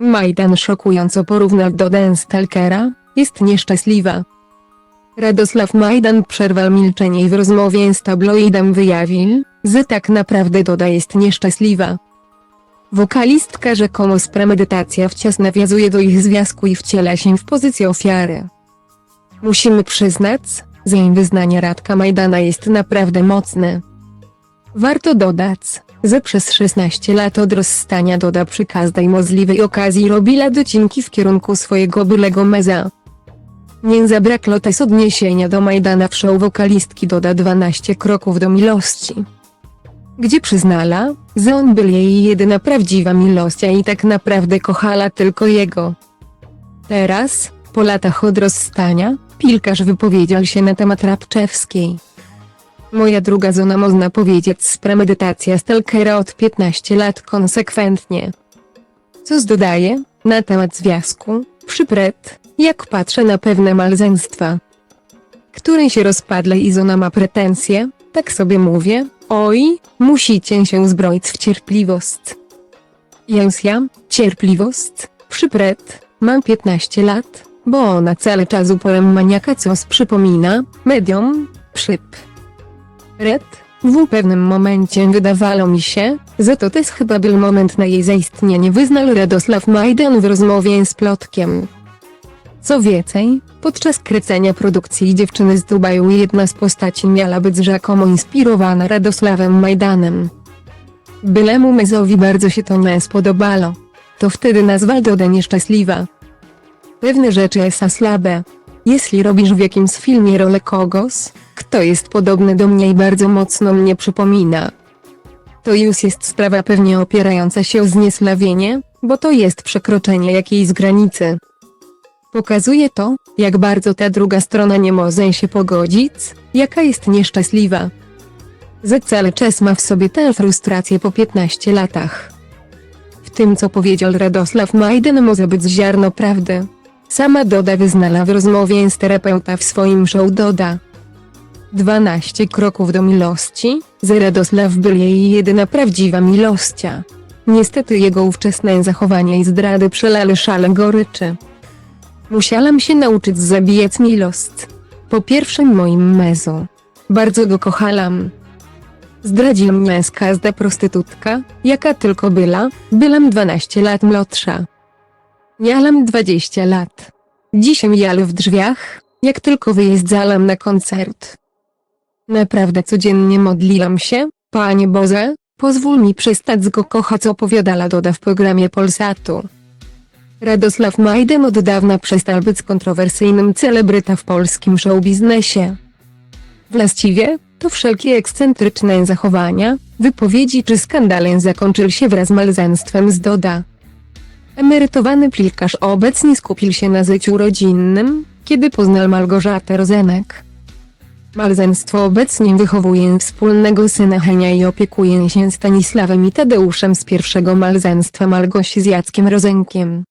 Majdan szokująco porównał do Dan Stalkera, jest nieszczęśliwa. Radosław Majdan przerwał milczenie i w rozmowie z tabloidem wyjawił, że tak naprawdę Doda jest nieszczęśliwa. Wokalistka rzekomo z premedytacja wciąż nawiązuje do ich związku i wciela się w pozycję ofiary. Musimy przyznać, że jej wyznanie Radka Majdana jest naprawdę mocne. Warto dodać, że przez 16 lat od rozstania Doda przy każdej możliwej okazji robiła docinki w kierunku swojego bylego meza. Nie zabrakło też odniesienia do Majdana w show wokalistki Doda 12 kroków do miłości. Gdzie przyznala, że on był jej jedyna prawdziwa miłość i tak naprawdę kochała tylko jego. Teraz, po latach od rozstania, Pilkarz wypowiedział się na temat Rabczewskiej. Moja druga zona można powiedzieć z premedytacja stalkera od 15 lat konsekwentnie. Co dodaje, na temat związku, przypret, jak patrzę na pewne malzeństwa. Której się rozpadle i zona ma pretensje, tak sobie mówię, oj, musicie się uzbroić w cierpliwość. Jens ja, cierpliwość, przypret, mam 15 lat, bo ona cały czas uporem maniaka coś przypomina, medium, przyp. Red, w pewnym momencie wydawało mi się, że to też chyba był moment na jej zaistnienie wyznał Radosław Majdan w rozmowie z Plotkiem. Co więcej, podczas kręcenia produkcji dziewczyny z Dubaju jedna z postaci miała być rzekomo inspirowana Radosławem Majdanem. Bylemu Mezowi bardzo się to nie spodobało. To wtedy nazwał Dodę nieszczęśliwa. Pewne rzeczy są słabe. Jeśli robisz w jakimś filmie rolę kogoś, kto jest podobny do mnie i bardzo mocno mnie przypomina, to już jest sprawa pewnie opierająca się o zniesławienie, bo to jest przekroczenie jakiejś granicy. Pokazuje to, jak bardzo ta druga strona nie może się pogodzić, jaka jest nieszczęśliwa. Że cały czas ma w sobie tę frustrację po 15 latach. W tym co powiedział Radosław Majden może być ziarno prawdy. Sama Doda wyznała w rozmowie z terapeuta w swoim show Doda. 12 kroków do miłości, że Radosław był jej jedyna prawdziwa miłościa. Niestety jego ówczesne zachowania i zdrady przelały szale goryczy. Musiałam się nauczyć zabijać miłość. Po pierwszym moim mezu. Bardzo go kochałam. Zdradził mnie z każda prostytutka, jaka tylko była, byłam 12 lat młodsza. Miałam 20 lat. Dzisiaj jalu w drzwiach, jak tylko wyjeżdżałam na koncert. Naprawdę codziennie modliłam się, Panie Boże, pozwól mi przestać go kochać opowiadała Doda w programie Polsatu. Radosław Majden od dawna przestał być kontrowersyjnym celebryta w polskim showbiznesie. Właściwie, to wszelkie ekscentryczne zachowania, wypowiedzi czy skandale zakończyły się wraz z małżeństwem z Doda. Emerytowany piłkarz obecnie skupił się na życiu rodzinnym, kiedy poznał Małgorzatę Rozenek. Małżeństwo obecnie wychowuje wspólnego syna Henia i opiekuje się Stanisławem i Tadeuszem z pierwszego małżeństwa Malgosi z Jackiem Rozenkiem.